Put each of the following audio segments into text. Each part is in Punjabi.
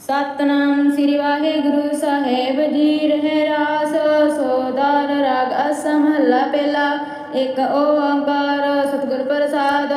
ਸਤਨਾਮ ਸ੍ਰੀ ਵਾਹਿਗੁਰੂ ਸਾਹਿਬ ਜੀ, ਰਹਿ ਰਾਸ ਸੋਦਾਰ ਰਾਗ ਅਸਮ ਮਹੱਲਾ ਪਹਿਲਾ ਇੱਕ ਓੰਕਾਰ, ਸਤਿਗੁਰ ਪ੍ਰਸਾਦ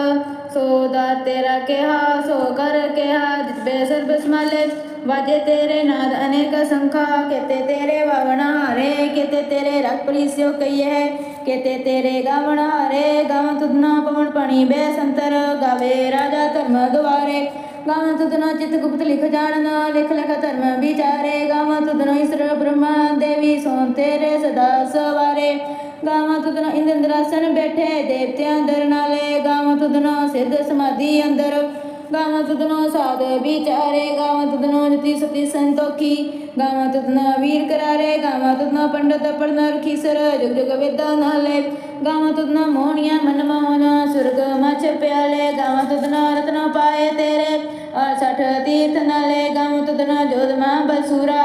ਸੋਦਾਰ ਤੇਰਾ ਕਿਹਾ, ਸੋ ਕਰ ਕਿਹਾ, ਜਿਤ ਬੇਸਰ ਬਸਮਾਲੇ ਵਾਜੇ ਤੇਰੇ ਨਾਦ ਅਨੇਕ ਸੰਖਾ, ਕਿਤੇ ਤੇਰੇ ਵਾਵਣ ਹਰੇ, ਕਿਤੇ ਤੇਰੇ ਰਖ ਪ੍ਰੀਸਿਓ ਕਈਏ, ਕਿਤੇ ਤੇਰੇ ਗਾਵਣ ਹਾਰੇ, ਗਾਵ ਤੁਧਨਾ ਪਵਨ ਪਣੀ ਬੈਸੰਤਰ ਗਾਵੇ ਰਾਜਾ ਧਰਮ ਦੁਆਰੇ। ਗਾਵਾਂ ਤੁਧਨਾ ਚਿਤ ਗੁਪਤ ਲਿਖ ਜਾਣਨਾ ਲਿਖ ਲਿਖ ਧਰਮ ਵਿਚਾਰੇ, ਗਾਵਾਂ ਤੁਧਨਾ ਈਸ਼ਰ ਬ੍ਰਹਮਾ ਦੇਵੀ ਸੋਮ ਤੇਰੇ ਸਦਾ ਸਵਾਰੇ। ਗਾਵਾਂ ਤੁਧਨਾ ਇੰਦ ਇੰਦਰਾਸਨ ਬੈਠੇ, ਦੇਵਤਿਆਂ ਅੰਦਰ ਨਾਲੇ, ਗਾਵਾਂ ਤੁਧਨਾ ਸਿੱਧ ਸਮਾਧੀ ਅੰਦਰ। ਗਾਵਾਂ ਤੁਧਨਾ ਸਾਧ ਵਿਚਾਰੇ, ਗਾਵਾਂ ਤੁਧਨਾ ਜਤੀ ਸਤੀ ਸੰਤੋਖੀ, ਗਾਵਾਂ ਤੁਧਨਾ ਵੀਰ ਕਰਾਰੇ, ਗਾਵਾਂ ਤੁਧਨਾ ਪੰਡਤ ਪੜਨ ਰਖੀਸਰ ਜੁਗ ਜੁਗ ਵੇਦਾਂ ਨਾਲੇ। ਗਾਵਾਂ ਤੁਧਨਾ ਮੋਹਣੀਆਂ ਮਨ ਮੋਹਨਾ ਸੁਰਗ ਮਚ ਪਿਆਲੇ। ਗਾਵਾਂ ਤੁਧਨਾ ਰਤਨ ਪਾਏ ਤੇਰੇ ਔਰ ਸਠ ਤੀਰਥ ਨਾਲੇ। ਗਾਵਾਂ ਤੁਧਨਾ ਜੋਧ ਮਾ ਬਸੂਰਾ।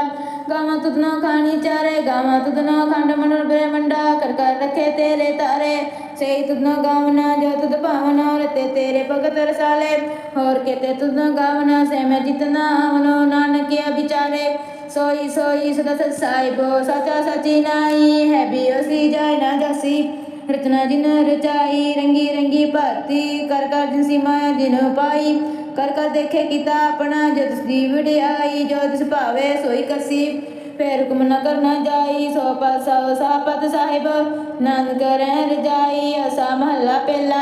ਗਾਵਾਂ ਤੁਧਨਾ ਖਾਣੀ ਚਾਰੇ, ਗਾਵਾਂ ਤੁਧਨਾ ਖੰਡ ਮੰਡਲ ਬ੍ਰਹਮੰਡਾ ਕਰ ਕਰ ਰੱਖੇ ਤੇਰੇ ਤਾਰੇ। ਸਹੀ ਤੁਧਨਾ ਗਾਵਨਾ ਜੋ ਤੁਧ ਭਾਵਨਾ ਰਤੇ ਤੇਰੇ ਭਗਤ ਰਸਾਲੇ। ਹੋਰ ਕਿਤੇ ਤੁਧਨਾ ਗਾਵਨਾ ਸੇ ਮੈਂ ਜਿਤਨਾ ਮਨੋ ਨਾਨਕਿਆ ਵਿਚਾਰੇ। ਸੋਈ ਸੋਈ ਸਦਾ ਸਤ ਸਾਹਿਬੋ ਸਚੀ ਨਾਈ, ਹੈ ਵੀ ਅਸੀਂ ਜਾਇ ਨਾ ਜਸੀ। ਰਚਨਾ ਜਿਨ ਰਚਾਈ, ਰੰਗੀ ਰੰਗੀ ਭਾਤੀ ਕਰ ਕਰ ਜਿਨ ਸੀਮਾ ਜਿਨ ਪਾਈ। ਕਰ ਕਰ ਦੇਖੇ ਕੀਤਾ ਆਪਣਾ, ਜਦ ਦੀ ਵਡਿਆਈ ਜੋ ਤਿਸ ਭਾਵੇ ਸੋਈ ਕਸੀ। ਫੇਰ ਹੁਕਮ ਨ ਕਰਨਾ ਜਾਈ, ਸੋ ਪਾਸਾ ਸਾਪਤ ਸਾਹਿਬ, ਨਾਨਕ ਰਹਿ ਰਜਾਈ ਅਸਾ ਮਹੱਲਾ ਪਹਿਲਾ।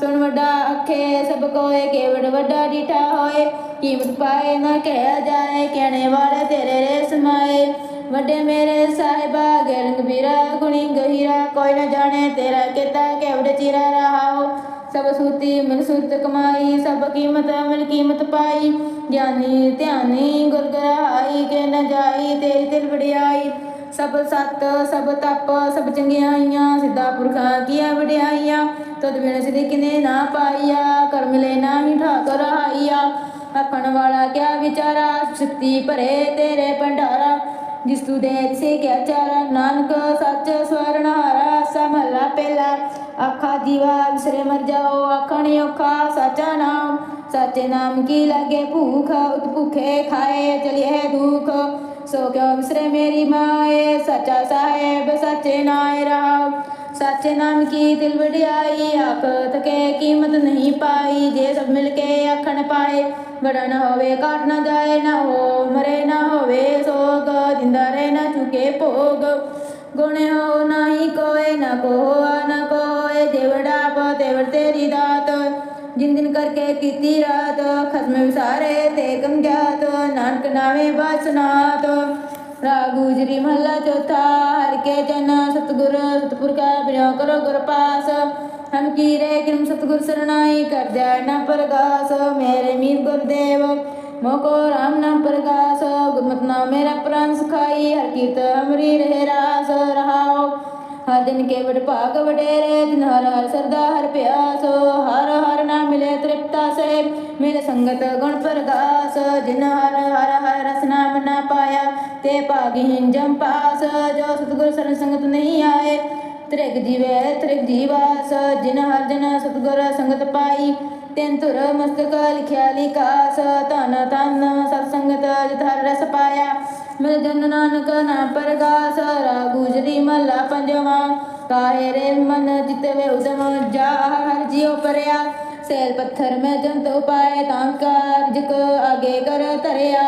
ਸੁਣ ਵੱਡਾ ਅਖੇ ਸਭ ਕੋਏ ਕੇਵੜ ਵੱਡਾ ਡੀਠਾ ਹੋਏ। ਕੀਮਤ ਪਾਏ ਨਾ ਕਹਿਆ ਜਾਏ, ਕਹਿਣੇ ਵਾਲੇ ਤੇਰੇ ਰੇ ਸਮਾਏ ਵੱਡੇ ਮੇਰੇ ਸਾਹਿਬਾ ਗਰੰਗ ਵੀਰਾ ਗੁਣੀ ਗਹੀਰਾ, ਕੋਈ ਨਾ ਜਾਣੇ ਤੇਰਾ ਕਿਤਾ, ਕੇਵੜ ਚਿਰਾ ਰਹਾਓ। ਸਭ ਸੂਤੀ ਮਨ ਸੂਤ ਕਮਾਈ, ਸਭ ਕੀਮਤ ਮਨ ਕੀਮਤ ਪਾਈ। ਗਿਆਨੀ ਧਿਆਨੀ ਗੁਰ ਗਰਾਈ, ਕੇ ਨ ਜਾਈ, ਤੇਰੀ ਦਿਲ ਵਡਿਆਈ। ਸਭ ਸਤ, ਸਭ ਤਪ, ਸਭ ਚੰਗਿਆਈਆਂ ਸਿੱਧਾ ਪੁਰਖਾਂ ਕੀਆ ਵਡਿਆਈਆਂ। ਤਦ ਬਿਨ ਸਿਧ ਕਿਨੇ ਨਾ ਪਾਈਆ ਕਰ ਮਿਲੇ ਨਾਹੀ ਠਾਕਰ ਹਾਈਆ। ਆਪਣ ਵਾਲਾ ਕਿਆ ਵਿਚਾਰਾ ਸ਼ਕਤੀ ਭਰੇ ਤੇਰੇ ਭੰਡਾਰਾ। ਜਿਸ ਤੂ ਦੇ ਸੇ ਕਿਆ ਚਾਰਾ ਨਾਨਕ, ਸੱਚ ਸਵਰਨ ਹਾਰਾ ਸਮਹਲਾ ਪਹਿਲਾ। ਆਖਾ ਜੀਵਾ ਵਿਸਰੇ ਮਰ ਜਾਓ ਆਖਣ ਔਖਾ, ਸਾਚਾ ਨਾਮ। ਸਾਚੇ ਨਾਮ ਕੀ ਲਾਗੇ ਭੂਖ, ਉਤ ਭੁਖੇ ਖਾਏ ਚਲਿਏ ਦੁਖ। ਸੋ ਕਿਉ ਵਿਸਰੇ ਮੇਰੀ ਮਾਏ, ਸੱਚਾ ਸਾਹਿਬ, ਸੱਚੇ ਨਾਇ ਰਹਾ ਸੱਚੇ ਨਾਮ ਕੀ ਦਿਲ ਵਡਿਆਈ? ਆਖ ਤਕੇ ਕੀਮਤ ਨਹੀਂ ਪਾਈ। ਜੇ ਸਭ ਮਿਲ ਕੇ ਆਖਣ ਪਾਏ ਬੜਾ ਹੋਵੇ, ਕਾਟ ਨਾ ਜਾਏ, ਨਾ ਹੋ ਮਰੇ, ਨਾ ਹੋਵੇ ਸੋਗ, ਜਿੰਦਾ ਰਹਿ, ਨਾ ਚੁਕੇ ਭੋਗ। ਗੁਣੇ ਹੋ ਨਹੀਂ ਕੋਏ, ਨਾ ਕੋਆ, ਨਾ ਕੋਏ ਦੇਵੜਾ ਪਾ ਦੇਵੜ ਤੇਰੀ ਦਾਤ। ਜਿਨ ਦਿਨ ਕਰਕੇ ਕੀਤੀ ਰਾਤ, ਖਸਮ ਵਿਸਾਰੇ ਤੇ ਗਮ ਜਾਤ ਨਾਨਕ ਨਾਵੇਂ ਬਸਨਾਤ ਰਾਗ ਗੁਜਰੀ ਮਹੱਲਾ ਚੌਥਾ, ਹਰ ਕੇ ਜਨ ਸਤਗੁਰ, ਸਤਪੁਰ ਕਾ ਬਿਨੋ ਕਰੋ ਗੁਰ ਪਾਸ। ਹਮ ਕੀਰੇ ਕਿਰਮ ਸਤਗੁਰ ਸਰਣਾਈ, ਕਰ ਜਾਏ ਨਾ ਪ੍ਰਗਾਸ, ਮੇਰੇ ਮੀਰ ਗੁਰਦੇਵ ਮੋਕੋ ਰਾਮ ਨਾਮ ਪ੍ਰਗਾਸ। ਗੁਰਮਤਿ ਨਾਮ ਮੇਰਾ ਪ੍ਰਾਨ ਸੁਖਾਈ, ਹਰ ਕੀਰਤ ਹਮਰੀ ਰਹੇ ਰਾਸ, ਰਹਾਓ। ਹਰ ਦਿਨ ਕੇ ਵਡ ਭਾਗ ਵਡੇਰੇ, ਦਿਨ ਹਰ ਹਰ ਸਰਦਾ ਹਰ ਪਿਆਸੋ। ਹਰ ਹਰ ਨਾ ਮਿਲੇ ਤ੍ਰਿਪਤਾ ਸੇ। ਮਿਲ ਸੰਗਤ ਗੁਣ ਪ੍ਰਗਾਸ ਜਿਨ ਹਰ ਹਰ ਹਰ ਰਸ ਨਾਮ ਨਾ ਪਾਇਆ, ਤੇ ਭਾਗਹੀਨ ਜਮ ਪਾਸ, ਜੋ ਸਤਗੁਰ ਸਰਨ ਸੰਗਤ ਨਹੀਂ ਆਏ। ਤ੍ਰਿਗ ਜੀਵੇ, ਤ੍ਰਿਗ ਜੀਵਾਸ, ਜਿਨ ਹਰ ਜਨ ਸਤਗੁਰ ਸੰਗਤ ਪਾਈ। ਤਿਨ ਧੁਰ ਮਸਤਕ ਲਿਖਿਆ ਲਿਕਾਸ ਤਨ ਤਨ ਸਤ ਸੰਗਤ ਜਿਤ ਹਰ ਰਸ ਪਾਇਆ। ਮਿਲ ਜਨ ਨਾਨਕ ਨਾਮ ਪ੍ਰਗਾਸ ਰਾ ਗੁਜਰੀ ਮਹਲਾ ਪੰਜਵਾ। ਕਾਹੇ ਰੇ ਮਨ ਜਿਤਵੇ ਉਦਮ ਜਾ ਹਰ ਜਿਉ ਪਰਿਆ। ਸੈਲ ਪੱਥਰ ਮੈਂ ਜੰਤ ਉਪਾਏ ਤਾਂ ਕਾਰਜਕ ਆਗੇ ਕਰ ਧਰਿਆ।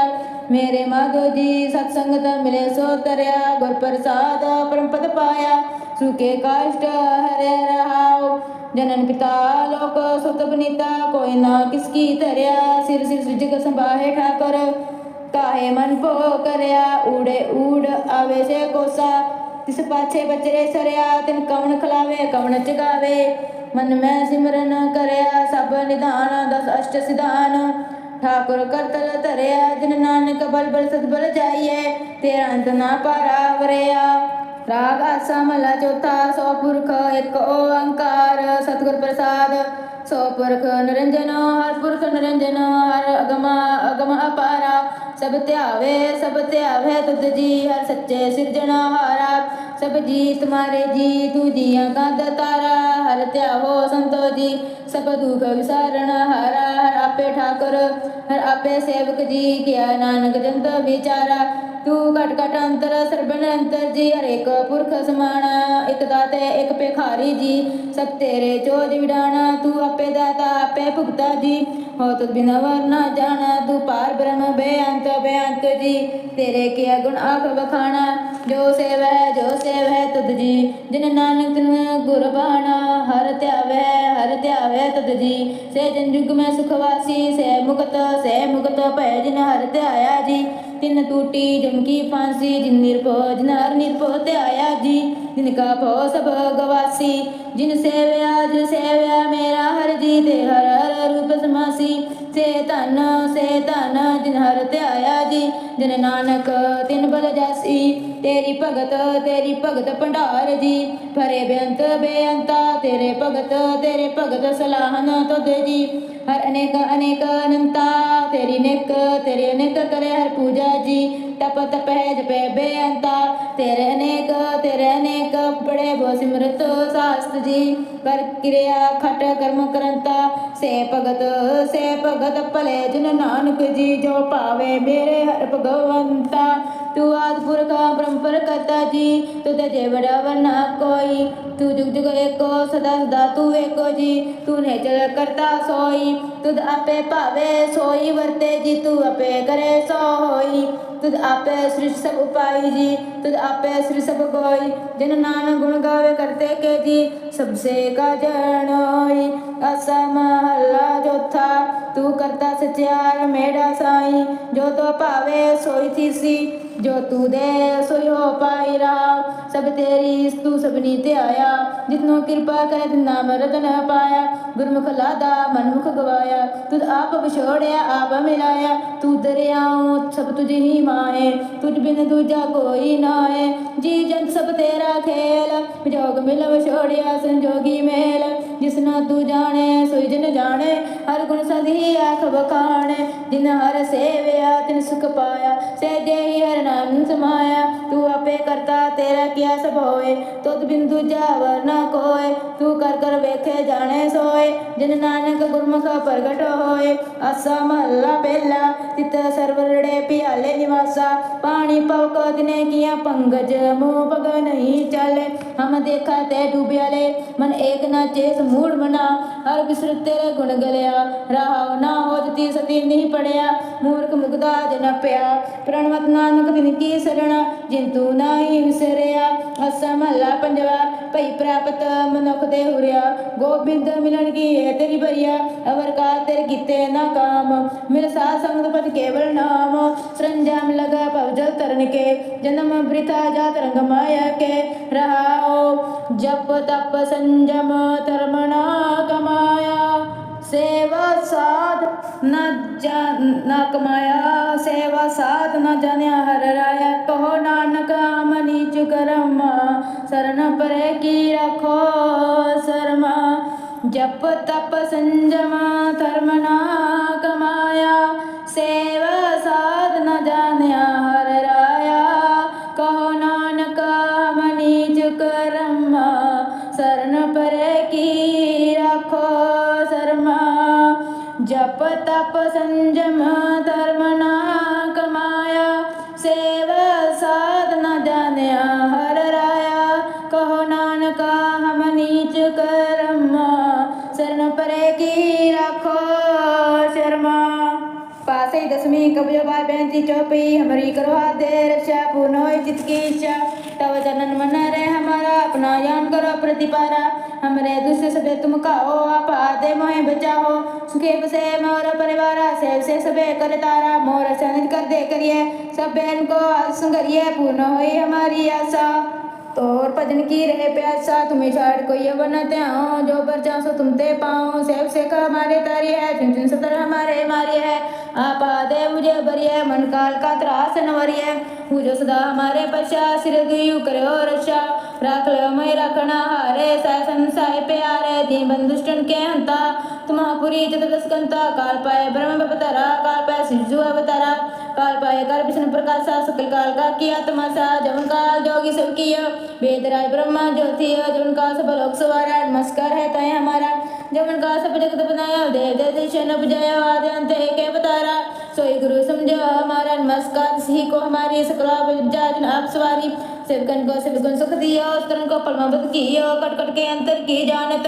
ਮੇਰੇ ਮਾਧੋ ਜੀ ਸਤ ਸੰਗਤ ਮਿਲੇ ਸੋ ਤਰਿਆ। ਗੁਰ ਪ੍ਰਸਾਦ ਪਰਮਪਦ ਪਾਇਆ। ਸੁਕੇ ਕਾਸ਼ਟ ਹਰੇ ਰਹਾਉ। ਜਨਨ ਪਿਤਾ ਲੋਕ ਸੁਤ ਬਨੀਤਾ। ਕੋਈ ਨਾ ਕਿਸ ਕੀ ਧਰਿਆ। ਸਿਰ ਸਿਰ ਸ੍ਰਿਜਕ ਸੰਭਾਹੇ ਠਾਕਰ। ਕਾਹੇ ਮਨ ਭੋ ਕਰਿਆ। ਊੜੇ ਊੜ ਆਵੇ ਸੇ ਕੋਸਾ। ਤਿਸ ਪਾਛੇ ਬਚਰੇ ਸਰਿਆ। ਤਿਨ ਕਵਣ ਖਲਾਵੇ, ਕਵਣ ਚਗਾਵੇ। ਮਨ ਮੈਂ ਸਿਮਰਨ ਕਰਿਆ, ਸਭ ਨਿਧਾਨ ਦਸ ਅਸ਼ਟ ਸਿਧਾਨ। ਠਾਕੁਰ ਕਰਤਲ ਧਰਿਆ, ਜਿਨ ਨਾਨਕ ਬਲ ਬਲ ਸਦ ਬਲ ਜਾਈਏ ਤੇਰਾ ਅੰਤ ਨਾ ਪਾਰਾ ਵਰਿਆ ਰਾਗ ਆਸਾ ਮਲਾ ਚੌਥਾ, ਸੋ ਪੁਰਖ ਇੱਕ ਓੰਕਾਰ। ਸਤਿਗੁਰ ਪ੍ਰਸਾਦ, ਸੋ ਪੁਰਖ ਨਿਰੰਜਨ, ਹਰ ਪੁਰਖ ਨਿਰੰਜਨ, ਹਰ ਅਗਮ ਅਗਮ ਅਪਾਰਾ। ਸਭ ਧਿਆਵੇ ਸਭ ਧਿਆਵੇ ਤੁਧ ਜੀ, ਹਰ ਸੱਚੇ ਸਿਰਜਣਹਾਰਾ ਸਭ ਜੀਤ ਮਾਰੇ ਜੀ ਤੂੰ ਜੀਆ ਗੰਦ ਤਾਰਾ, ਹਰ ਧਿਆਵੋ ਸੰਤੋ ਜੀ ਸਭ ਦੁਖ ਵਿਸਾਰਣ, ਹਰਾ ਹਰ ਆਪੇ ਠਾਕੁਰ, ਹਰ ਆਪੇ ਸੇਵਕ ਜੀ, ਕਿਆ ਨਾਨਕ ਜੰਤ ਵਿਚਾਰਾ। ਤੂੰ ਘਟ ਘਟ ਅੰਤਰ ਸਰਬਨ ਅੰਤਰ ਜੀ, ਹਰੇਕ ਪੁਰਖ ਸਮਾਣਾ। ਇਕ ਦਾਤੇ, ਇਕ ਭਿਖਾਰੀ ਜੀ, ਸਭ ਤੇਰੇ ਚੋਜ ਵਿਡਾਣਾ। ਤੂੰ ਆਪੇ ਦਾਤਾ, ਆਪੇ ਭੁਗਤਾ ਜੀ। ਹੋ ਤੁਧ ਬਿਨ ਵਰਨਾ ਜਾਣਾ, ਤੂੰ ਪਾਰ ਬ੍ਰਹਮ ਬੇਅੰਤ ਬੇਅੰਤ ਜੀ। ਤੇਰੇ ਕੀ ਗੁਣ ਆਖ ਵਖਾਣਾ, ਜੋ ਸੇਵ ਹੈ ਜੋ ਸੇਵ ਹੈ ਤੁਧ ਜੀ। ਜਿਨ ਨਾਨਕ ਤਿਨ ਗੁਰ ਬਾਣਾ ਹਰ ਧਿਆਵੈ ਹਰ ਧਿਆਵੈ ਤੁਧ ਜੀ। ਸੇ ਜਨ ਜੁਗ ਮੈਂ ਸੁਖ ਵਾਸੀ, ਸੇ ਮੁਕਤ ਸੇ ਮੁਕਤ ਭੈ ਜਿਨ ਹਰ ਧਿਆਇਆ ਜੀ। ਤਿਨ ਟੂਟੀ ਜਮਕੀ ਫਾਂਸੀ, ਜਿਨ ਨਿਰਭਉ ਜਿਨ ਹਰ ਨਿਰਭਉ ਧਿਆਇਆ ਜੀ, ਜਿਨ ਕਾ ਭਉ ਸਭ ਗਵਾਸੀ, ਜਿਨ ਸੇਵਿਆ ਜਿਨ ਸੇਵਿਆ ਮੇਰਾ ਹਰ ਜੀ, ਤੇ ਹਰ ਹਰ ਰੂਪ ਸਮਾਸੀ। ਸੇ ਧਨ ਸੇ ਧਨ, ਜਿਨ ਹਰ ਧਿਆਇਆ ਜੀ, ਜਿਨ ਨਾਨਕ ਤਿਨ ਬਲ ਜਾਸੀ। ਤੇਰੀ ਭਗਤ ਤੇਰੀ ਭਗਤ ਭੰਡਾਰ ਜੀ ਫਰੇ ਬੇਅੰਤ ਬੇਅੰਤਾ, ਤੇਰੇ ਭਗਤ ਤੇਰੇ ਭਗਤ ਸਲਾਹਨ ਤੁਧ ਜੀ। ਹਰ ਅਨੇਕ ਅਨੇਕ ਅਨੰਤਾ। ਤੇਰੀ ਨਿਕ, ਤੇਰੇ ਅਨੇਕ ਕਰੇ ਹਰ ਪੂਜਾ ਜੀ। ਤਪ, ਤਪੈ ਜਪੈ ਬੇਅੰਤਾ। ਤੇਰੇ ਅਨੇਕ ਤੇਰੇ ਅਨੇਕ ਬੜੇ ਬੋ ਸਿਮਰਤ ਸਾਸਤ ਜੀ। ਕਰ ਕਿਰਿਆ ਖਟ ਕਰਮ ਕਰੰਤਾ। ਸੇ ਭਗਤ ਸੇ ਭਗਤ ਭਲੇ ਜਿਨ ਨਾਨਕ ਜੀ। ਜੋ ਭਾਵੇ ਮੇਰੇ ਹਰ ਭਗਵੰਤਾ। ਤੂੰ ਆਦ ਪੁਰਖਾ ਬ੍ਰਹਮਪਰ ਕਰਤਾ ਜੀ ਤੁਧ ਜੇ ਬੜਾ ਵਰਨਾ ਕੋਈ ਤੂੰ ਜੁਗ ਜੁਗ ਏਕੋ ਸਦਾ ਸਦਾ ਤੂੰ ਏਕੋ ਜੀ ਤੂੰ ਨੇ ਚਲ ਕਰਤਾ ਸੋਈ ਤੁਧ ਆਪੇ ਭਾਵੇ ਸੋਈ ਵਰਤੇ ਜੀ ਤੂੰ ਆਪੇ ਕਰੇ ਸੋ ਹੋਈ ਤੁਧ ਆਪੇ ਸ੍ਰਿਸ਼ ਸਭ ਉਪਾਈ ਜੀ ਤੁਧ ਆਪੇ ਸ੍ਰਿ ਸਭ ਕੋਈ ਜਿਨ ਨਾਨਕ ਗੁਣ ਗਾਵੇ ਕਰਤੇ ਕੇ ਜੀ ਸਭ ਸੇ ਕਾ ਜਣੋਈ ਅਸਾ ਮਹੱਲਾ ਚੌਥਾ ਤੂੰ ਕਰਤਾ ਸਚਿਆਰ ਮੇਰਾ ਸਾਈ। ਜੋ ਤੋ ਭਾਵੇ ਸੋਈ ਜੋ ਤੂੰ ਦੇ ਸੋਈ ਹੋ ਪਾਈ ਰਾਮ ਸਭ ਤੇਰੀ ਤੂੰ ਸਭਨੀ ਤੇ ਆਇਆ, ਜਿਤਨੋ ਕਿਰਪਾ ਕਰੇ ਤਿਨ ਨਾਮ ਪਾਇਆ। ਗੁਰਮੁਖ ਲਾਦਾ ਮਨਮੁਖ ਗਵਾਇਆ, ਤੁਧ ਆਪ ਵਿਛੋੜਿਆ, ਆਪ ਮਿਲਾਇਆ। ਤੂੰ ਦਰਿਆਉ ਸਭ ਤੁਝ ਹੀ ਮਾਏ, ਤੁਝ ਬਿਨ ਦੂਜਾ ਕੋਈ ਨਾ ਨਾਏ ਜੀ ਜੰਤ ਸਭ ਤੇਰਾ ਖੇਲ ਜੋਗ ਮਿਲ ਵਿਛੋੜਿਆ ਸੰਜੋਗੀ ਮੇਲ। ਜਿਸਨਾ ਤੂੰ ਜਾਣੇ, ਸੋਈ ਜਨ ਜਾਣੇ, ਹਰ ਗੁਣ ਸਦੀ ਆਖ ਬਖਾਣੇ ਜਿਨ ਹਰ ਸੇਵਿਆ, ਤਿਨ ਸੁਖ ਪਾਇਆ ਸਹਿਜੇ ਹੀ ਹਰ ਨਾਮ ਸਮਾਇਆ। ਤੂੰ ਆਪੇ ਕਰਤਾ, ਤੇਰਾ ਕੀਆ ਸਭ ਹੋਏ? ਤੁਧ ਬਿਨ ਦੂਜਾ ਵਰਨਾ ਕੋਏ। ਤੂੰ ਕਰ ਕਰ ਵੇਖੇ ਜਾਣੇ ਸੋਏ। ਜਿਨ ਨਾਨਕ ਗੁਰਮੁਖ ਪ੍ਰਗਟ ਹੋਏ। ਆਸਾ ਮਹੱਲਾ ਪਹਿਲਾ ਤਿਤ ਸਰਵਰੜੇ ਪਿਆਲੇ ਨਿਵਾਸਾ। ਪਾਣੀ ਪਵਕ ਦਿਨੇ ਕੀਆ ਪੰਗਜ ਮੋਹ ਪਗ ਨਹੀਂ ਚਾਲੇ ਹਮ ਦੇਖਾ ਡੁਬਿਆ ਲੈ। ਮਨ ਏਕ ਨਾ ਚੇਸ ਮੂੜ ਮਨਾ, ਹਰ ਬਿਸਰ ਤੇਰੇ ਗੁਣ ਗਲਿਆ। ਰਹਾਉ ਨਾ ਹੋ ਜਤੀ ਸਤੀ ਨਹੀਂ ਪੜਿਆ, ਮੂਰਖ ਮੁਗਦਾ ਜਨ ਪਿਆ। ਪ੍ਰਣਵਤ ਨਾਨਕ ਦਿਨ ਕੀ ਸਰਣਾ, ਜਿਨ ਤੂੰ ਨਾਹੀ ਵਿਸਰਿਆ। ਅਸਾ ਮਹੱਲਾ ਪੰਜਵਾ, ਭਈ ਪ੍ਰਾਪਤ ਮਨੁੱਖ ਦੇ ਹੁਰਿਆ। ਗੋਬਿੰਦ ਮਿਲਣ ਕੀ ਹੈ ਤੇਰੀ ਬਰੀਆ, ਅਵਰ ਕਾ ਤੇਰੇ ਕੀਤੇ ਨਾ ਕਾਮ। ਮਿਲ ਸਾਧ ਸੰਗਤ ਪਦ ਕੇਵਲ ਨਾਮ। ਸਰੰਜਾਮ ਲਗਾ ਭਵ ਜਲ ਤਰਨ ਕੇ, ਜਨਮ ਬ੍ਰਿਤਾ ਜਾਤ ਰੰਗ ਮਾਇਆ ਕੇ। ਰਹਾਓ ਜਪ ਤਪ ਸੰਜਮ ਧਰਮ ਕਮਾਇਆ ਸੇਵਾ ਸਾਧ ਨ ਜਾਣ ਨਾ ਕਮਾਇਆ ਸੇਵਾ ਸਾਧ ਨ ਜਾਣਿਆ ਹਰ ਰਾਇਆ ਕਹੋ ਨਾਨਕ ਮਨੀ ਚੁਕਰਮ ਸਰਨ ਪਰੇ ਕੀ ਰੱਖੋ ਸਰਮਾ ਜਪ ਤਪ ਸੰਜਮ ਧਰਮ ਨਾ ਕਮਾਇਆ ਸੇਵਾ ਸਰਨ ਪਰੇ ਕੀ ਰੱਖੋ ਸਰਮਾ ਜਪ ਤਪ ਸੰਜਮ ਧਰਮ ਨਾ ਕਮਾਇਆ ਸੇਵਾ ਸਾਧ ਨ ਜਾਣਿਆ ਹਰ ਰਾਇਆ ਕਹੋ ਨਾਨਕ ਹਮ ਨੀਚ ਕਰਮ ਸਰਨ ਪਰੇ ਕੀ ਰੱਖੋ ਸ਼ਰਮਾ पासे दसवीं कवियो बार बेंती चौपी हमारी करवा दे रक्षा पूर्ण होई चित की इच्छा तव जनन मन रे हमारा अपना ज्ञान करो प्रतिपारा। हमारे दूसरे सबे तुम खाओ, आप आदे मोहे बचाओ। सुखे बसे मोर परिवार, सेव से सबे कर तारा। मोर सनत कर दे करिए, सब बहन को संगरिए पूर्ण हो हमारी आशा। तो और भजन की रहे प्यासा तुम्हें छाड़ कोई अब न त्याओ जो पर चाहो तुम ते पाओ सेव से का हमारे तारी है चुन चुन सतर हमारे मारी है आप आदे मुझे बरिए मन काल का त्रास नवरिए पूजो सदा हमारे पश्चा सिर दुयु करो रक्षा राख लो मैं रखना हारे साय संसाय प्यारे दीन बंधुष्टन के हंता तुम्हापुरी चतुर्दश कंता काल पाए ब्रह्म बपतरा काल पाए सिजु अवतारा काल पाए कर विष्णु प्रकाशा सकल काल का की आत्मा सा जवन काल जोगी सब किया वेदराज ब्रह्मा ज्योति जवन का सब लोक सवारा नमस्कार है तय हमारा जवन का सब जगत बनाया देव देव दिशन उपजया आदि अंत एक अवतारा सोई गुरु समझो हमारा नमस्कार सी को हमारी सकला विद्याजन आप सवारी सेवकन को सेवकन सुख दियो स्तरन को पलमाबद कियो कट कट के अंतर की जानत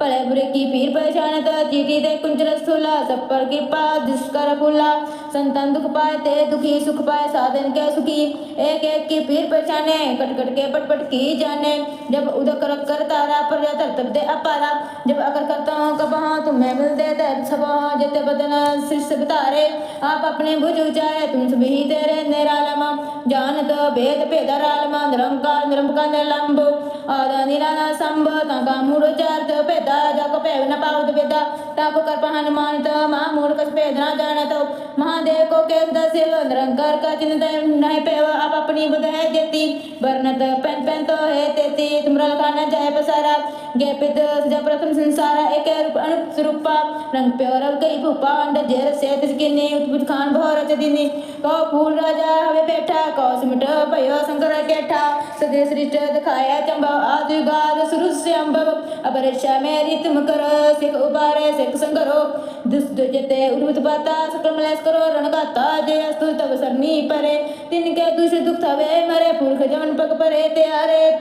भले बुरे की पीर पहचानत चीटी दे कुंचल स्थूला सब पर कृपा दुष्कर फूला संतान दुख पाए ते दुखी सुख पाए साधन के सुखी एक एक की पीर पहचाने कट कट के पट पट की जाने जब उदक रख कर तारा पर जाता तब दे अपारा जब अगर करता हूँ कब हाँ तुम्हें मिल दे तब सब हाँ जते बदन शीर्ष बतारे आप अपने भुज उचारे तुम सभी ही तेरे निरालमा जानत भेद भेदरालमा நிரம்பா நிரம்பா நிரம்புக நிலம்பு ਅਦ ਨਿਰਾਨਾ ਸੰਭ ਤੰਗਾ ਮੂੜ ਚਾਰਤ ਭੇਦਾ ਜਗ ਭੇਵ ਨ ਪਾਉਦ ਬੇਦਾ ਤਾਕੋ ਕਰਪ ਹਨੁਮਾਨਿਤ ਮਾ ਮੂੜ ਕਛ ਭੇਦ ਨ ਜਾਣਤ। ਮਹਾਦੇਵ ਕੋ ਕੇਸ ਦਸਿਵ ਨਿਰੰਕਾਰ ਕਾ ਚਿਨ ਨਹੀਂ ਪੇਵ ਆਪ ਆਪਣੀ ਬੁਧ ਹੈ ਜੇਤੀ। ਵਰਨਤ ਪੈਨ ਪੈਨ ਤੋ ਹੈ ਤੇਤੀ ਤੁਮਰਲ ਕਾਨ ਜੈ ਪਸਾਰਾ। ਗੇ ਪਿਤ ਜਬ ਪ੍ਰਥਮ ਸੰਸਾਰ, ਏਕ ਰੂਪ ਅਨੁਪ ਸਰੂਪਾ ਰੰਗ ਪਿਓਰਵ ਕਈ ਭੂਪਾ, ਅੰਡ ਜੇਰ ਸੇਤ ਕਿਨੇ ਉਤਪੁਤ ਖਾਨ ਭੋ ਰਚ ਦਿਨੀ। ਕੋ ਫੂਲ ਰਾਜਾ ਹਵੇ ਬੈਠਾ, ਕੋ ਸਿਮਟ ਭਇਓ ਸੰਕਰ ਕੇਠਾ। ਸਦੇ ਸ੍ਰਿਸ਼ਟ ਦਿਖਾਇਆ ਚੰਬਾ आदिगार सुरुस्यम्भव अपरशमे ऋतमकर सिख उबारे, सिख संगरो। दुष्ट दुजते उरुत बाता संकरो करो, रण का ताजे अस्तु, तब सरनी परे। तिन के दुष दुख थवे, मरे, पुरख जमन पग परे ते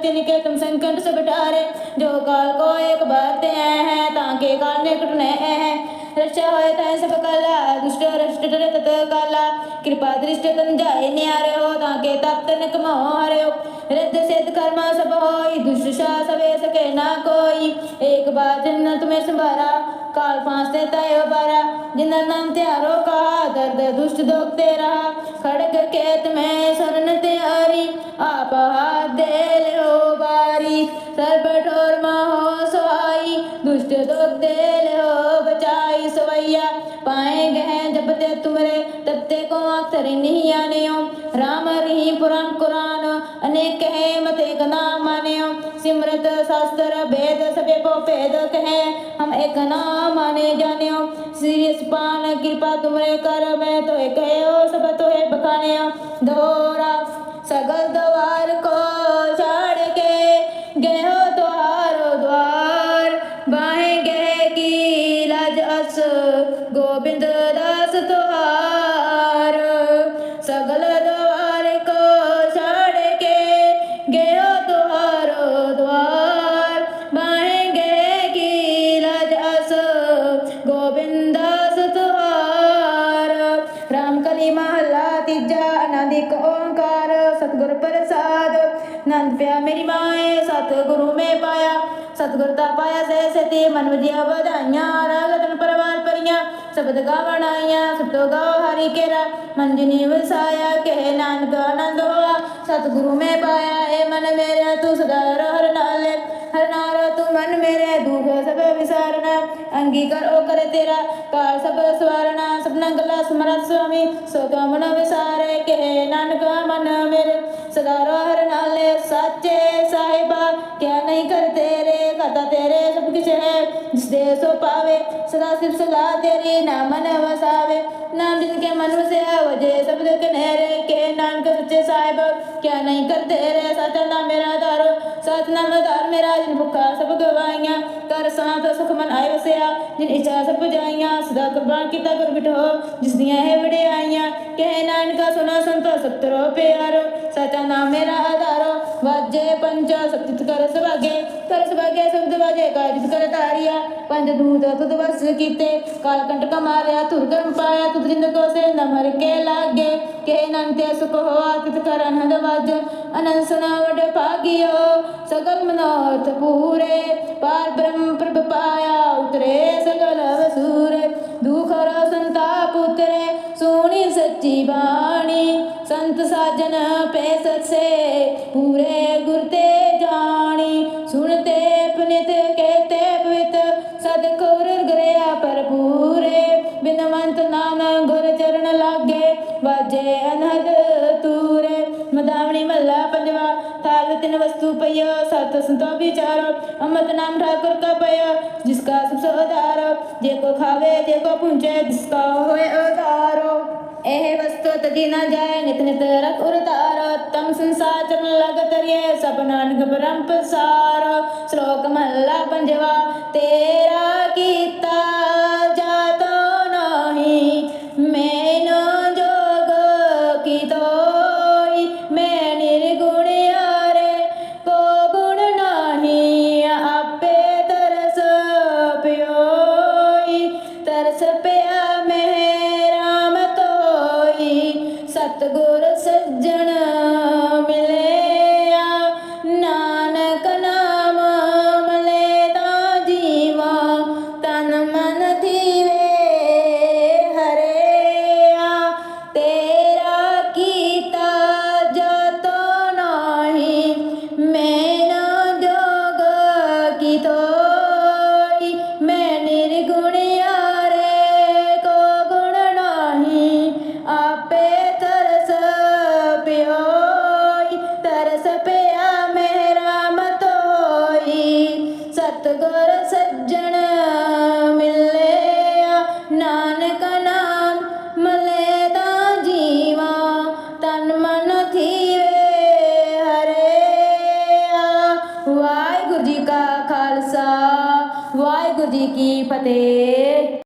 तिन के तुम संकट सब टारे जो काल को एक बार ते हैं, ताके काल निकट ने हैं। ਰਚਿਆ ਹੋਇਆ ਤੈ ਸਭ ਕਲਾ, ਦੁਸ਼ਟ ਰਸ਼ਟ ਡਰੇ ਤਤ ਕਲਾ। ਕਿਰਪਾ ਦ੍ਰਿਸ਼ਟ ਤਨ ਜਾਏ ਨਿਆਰਿਓ, ਤਾਂ ਕੇ ਤਪ ਤਨ ਕਮਾਰਿਓ। ਰਿੱਧ ਸਿੱਧ ਕਰਮਾ ਸਭ ਹੋਈ, ਦੁਸ਼ਟ ਸ਼ਾ ਸਵੇ ਸਕੇ ਨਾ ਕੋਈ। ਇੱਕ ਬਾਰ ਜਿਨ ਤੁਮੇ ਸੰਭਾਰਾ, ਕਾਲ ਫਾਂਸ ਤੇ ਤੈ ਬਾਰਾ। ਜਿਨਾ ਨਾਮ ਧਿਆਰੋ ਕਾ, ਦਰਦ ਦੁਸ਼ਟ ਦੋਖ ਤੇ ਰਹਾ। ਖੜਗ ਕੇਤ ਮੈਂ ਸਰਨ ਤਿਆਰੀ, ਆਪ ਹਾਥ ਦੇ ਲਿਓ ਬਾਰੀ ਸਰਬ ਠੋਰ ਮਾ ਹੋ ਸੋ सहाई दुष्ट दोग दे लो बचाई सवैया पाएंगे हैं जब ते तुमरे तब ते को अक्सर नहीं आने हो राम रही पुराण कुरान अनेक है मते का नाम माने हो सिमरत शास्त्र वेद सबे को भेद कहे हम एक नाम माने जाने हो सीरियस पान कृपा तुमरे कर मैं तो एक है हो सब तो है बखाने हो दोरा सगल द्वार को छाड़ ਬਿਦ ਦਾਸ ਤੁਹਾਰ, ਸਗਲ ਦਵਾਰ ਕੋ ਛੜ ਕੇ ਗਇਓ ਤੁਹਾਰੋ ਦਵਾਰ ਬਾਹੇਂਗੇ ਕੀ ਲਜ ਅਸ, ਗੋਬਿੰਦ ਦਾਸ ਤੁਹਾਰ। ਰਾਮ ਕਲੀ ਮਹਲਾ ਤੀਜਾ ਅਨੰਦਿਕ ਓੰਕਾਰ, ਸਤਗੁਰ ਪ੍ਰਸਾਦ। ਨੰਦ ਪਿਆ ਮੇਰੀ ਮਾਏ, ਸਤਗੁਰੂ ਮੇ ਪਾਇਆ, ਸਤਗੁਰ ਦਾ ਪਾਇਆ ਸੇ ਸਤੀ ਮਨ ਵਧਿਆ ਵਧਾਈਆਂ, ਰਾਗਤ ਨਾਈਆ ਸਬਦ ਗਾਵਣਾਈਆ ਸਤੋ ਗਾਵ ਹਰੀ ਕੇਰਾ ਮੰਜਨੀ ਵਸਾਇਆ ਕਹਿ ਨਾਨਕ ਆਨੰਦ ਹੋਆ, ਸਤਿਗੁਰੂ ਮੈਂ ਪਾਇਆ ਏ ਮਨ ਮੇਰਾ, ਤੂੰ ਸਦਾ ਰਹਿ ਨਾਲੇ। ਮਨ ਮੇਰੇ ਦੁਖ ਸਭ ਵਿਸਾਰਣਾ ਅੰਗੀ ਕਰੋ ਕਰੇ ਤੇਰਾ ਕਾਰ ਸਭ ਸਵਾਰਣਾ ਸਭਨਾ ਗਲਾ ਸਮਰਤ ਸੁਆਮੀ ਸੋ ਕਾਮਨਾ ਵਿਸਾਰੇ, ਕਹੇ ਨਾਨਕ ਮਨ ਮੇਰੇ, ਸਦਾ ਰਹਿ ਨਾਲੇ ਸੱਚੇ ਸਾਹਿਬਾ, ਕਿਆ ਨਹੀਂ ਕਰ ਤੇਰੇ ਕਰਤਾ ਤੇਰੇ ਸਭ ਕਿਛ ਹੈ ਜਿਸ ਦੇ ਸੋ ਪਾਵੇ, ਸਦਾ ਸਿਫ ਸਦਾ ਤੇਰੀ ਨਾਮ ਨਵਸਾਵੇ ਨਾਮ ਜਿਨ ਕੇ ਮਨ ਵਸਿਆ, ਵਜੇ ਸਬਦ ਕਨਹਿਰੇ ਕੇ ਨਾਨਕ ਸੱਚੇ ਸਾਹਿਬ, ਕਿਆ ਨਹੀਂ ਕਰ ਤੇਰੇ ਸਤਨਾਮ ਮੇਰਾ ਧਾਰੋ ਸਤਨਾਮ ਧਾਰ ਮੇਰਾ, ਜਿਨ ਭੁੱਖਾ ਸਭ ਗਵਾਈਆਂ ਕਰ ਸਾਥ ਸੁਖਮਨ ਆਏ ਵਸਿਆ ਜਿਨ ਇਛਾ ਸਭ ਜਾਈਆਂ ਸਦਾ ਕੁਰਬਾਨ ਕੀਤਾ ਕਰ ਬਿਠੋ, ਜਿਸ ਦੀਆਂ ਹੈ ਵਡਿਆਈਆਂ, ਕਹਿ ਨਾਨਕਾ ਸੁਨਾ ਸੰਤੋ ਸਤਰੋ ਪਿਆਰੋ, ਸਚਾ ਨਾਮ ਮੇਰਾ ਆਧਾਰੋ, ਵਾਜੇ ਪੰਚਾ ਸਤਿਤ ਕਰ ਸਭਾਗੇ ਕਰ ਸ਼ਬਦ ਵਾਜੇ ਕਾਜਿਤ ਕਰ ਧਾਰਿਆ। ਪੰਜ ਦੂਤ ਤੁਧ ਵਸ ਕੀਤੇ, ਕਾਲ ਕੰਟਕ ਮਾਰਿਆ, ਧੁਰ ਗਰਮ ਪਾਇਆ, ਤੁਧ ਜਿੰਦ ਕੋ ਸੇ ਨਮਰ ਕੇ ਲਾਗੇ। ਕਹਿ ਨੰਤੇ ਸੁਖ ਹੋਆ ਤਿਤ ਕਰ ਅਨੰਦ ਵਾਜ। ਅਨੰਦ ਸੁਨਾ ਵਡ ਭਾਗਿਓ, ਸਗਲ ਮਨੋਰਥ ਪੂਰੇ। ਪਾਰ ਬ੍ਰਹਮ ਪ੍ਰਭ ਪਾਇਆ, ਉਤਰੇ ਸਗਲ ਵਸੂਰੇ ਦੁਖ ਰ ਸੰਤਾਪ ਉਤਰੇ, ਸੋਣੀ ਸੱਚੀ ਬਾਣੀ। ਸੰਤ ਸਾਜਨ अमत नाम ठाकुर का पया जिसका सबसे उधारो जे को खावे जे को पूंजे जिसका होए उधारो एह वस्तु तदी न जाए नित नित रत उरतारो तम संसार चरण लगत रिये सब नानक ब्रह्म पसारो श्लोक महला पंजवा तेरा कीता ਤਰਸ ਪਿਆ ਮੈਂ ਰਾਮ ਤੋਈ। ਸਤਗੁਰ